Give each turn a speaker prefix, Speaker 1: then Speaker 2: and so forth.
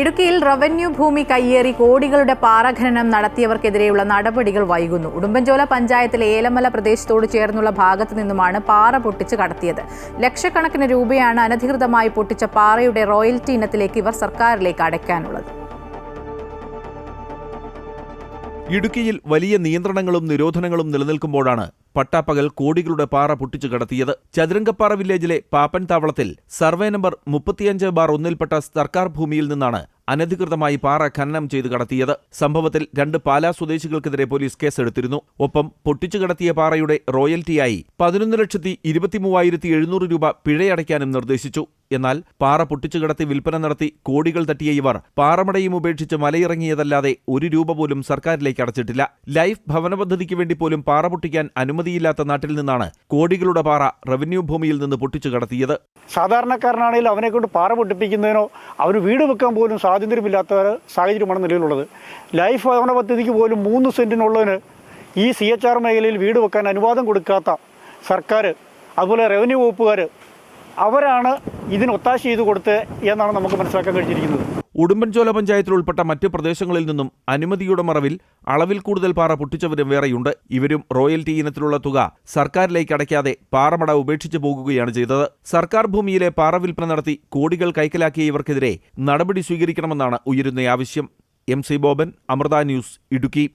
Speaker 1: ഇടുക്കിയിൽ റവന്യൂ ഭൂമി കയ്യേറി കോടികളുടെ പാറഖനനം നടത്തിയവർക്കെതിരെയുള്ള നടപടികൾ വൈകുന്നു. ഉടുമ്പൻചോല പഞ്ചായത്തിലെ ഏലമല പ്രദേശത്തോട് ചേർന്നുള്ള ഭാഗത്തു നിന്നുമാണ് പാറ പൊട്ടിച്ച് കടത്തിയത്. ലക്ഷക്കണക്കിന് രൂപയാണ് അനധികൃതമായി പൊട്ടിച്ച പാറയുടെ റോയൽറ്റി ഇനത്തിലേക്ക് ഇവർ സർക്കാരിലേക്ക് അടയ്ക്കാനുള്ളത്.
Speaker 2: ഇടുക്കിയിൽ വലിയ നിയന്ത്രണങ്ങളും നിരോധനങ്ങളും നിലനിൽക്കുമ്പോഴാണ് പട്ടാപ്പകൽ കോടികളുടെ പാറ പൊട്ടിച്ചു കടത്തിയത്. ചതുരംഗപ്പാറ വില്ലേജിലെ പാപ്പൻ താവളത്തിൽ സർവേ നമ്പർ മുപ്പത്തിയഞ്ച് ബാർ ഒന്നിൽപ്പെട്ട സർക്കാർ ഭൂമിയിൽ നിന്നാണ് അനധികൃതമായി പാറ ഖനനം ചെയ്ത് കടത്തിയത്. സംഭവത്തിൽ രണ്ട് പാലാ സ്വദേശികൾക്കെതിരെ പോലീസ് കേസെടുത്തിരുന്നു. ഒപ്പം പൊട്ടിച്ചു കടത്തിയ പാറയുടെ റോയൽറ്റിയായി പതിനൊന്ന് ലക്ഷത്തി ഇരുപത്തിമൂവായിരത്തി എഴുന്നൂറ് രൂപ പിഴയടയ്ക്കാനും നിർദ്ദേശിച്ചു. എന്നാൽ പാറ പൊട്ടിച്ചു കിടത്തി വിൽപ്പന നടത്തി കോടികൾ തട്ടിയ ഇവർ പാറമടയും ഉപേക്ഷിച്ച് മലയിറങ്ങിയതല്ലാതെ ഒരു രൂപ പോലും സർക്കാരിലേക്ക് അടച്ചിട്ടില്ല. ലൈഫ് ഭവന പദ്ധതിക്ക് വേണ്ടി പോലും പാറ പൊട്ടിക്കാൻ അനുമതിയില്ലാത്ത നാട്ടിൽ നിന്നാണ് കോടികളുടെ പാറ റവന്യൂ ഭൂമിയിൽ നിന്ന് പൊട്ടിച്ചു കടത്തിയത്.
Speaker 3: സാധാരണക്കാരനാണെങ്കിൽ അവനെ കൊണ്ട് പാറ പൊട്ടിപ്പിക്കുന്നതിനോ അവന് വീട് വെക്കാൻ പോലും സ്വാതന്ത്ര്യമില്ലാത്ത സാഹചര്യമാണ് നിലവിലുള്ളത്. ലൈഫ് ഭവന പദ്ധതിക്ക് പോലും മൂന്ന് സെന്റിനുള്ളതിന് ഈ സി എച്ച് ആർ മേഖലയിൽ വീട് വെക്കാൻ അനുവാദം കൊടുക്കാത്ത സർക്കാർ അതുപോലെ റവന്യൂ വകുപ്പുകാർ അവരാണ് ഇതിന് ഒത്താശ ചെയ്ത് കൊടുത്ത് എന്നാണ് നമുക്ക് മനസ്സിലാക്കാൻ കഴിഞ്ഞിരിക്കുന്നത്.
Speaker 2: ഉടുമ്പൻചോല പഞ്ചായത്തിൽ ഉൾപ്പെട്ട മറ്റ് പ്രദേശങ്ങളിൽ നിന്നും അനുമതിയുടെ മറവിൽ അളവിൽ കൂടുതൽ പാറ പൊട്ടിച്ചവരും വേറെയുണ്ട്. ഇവരും റോയൽറ്റി ഇനത്തിലുള്ള തുക സർക്കാരിലേക്ക് അടയ്ക്കാതെ പാറമട ഉപേക്ഷിച്ചു പോകുകയാണ് ചെയ്തത്. സർക്കാർ ഭൂമിയിലെ പാറ വിൽപ്പന നടത്തി കോടികൾ കൈക്കലാക്കിയ ഇവർക്കെതിരെ നടപടി സ്വീകരിക്കണമെന്നാണ് ഉയരുന്ന ആവശ്യം. M C Boban Amrita news Idukki.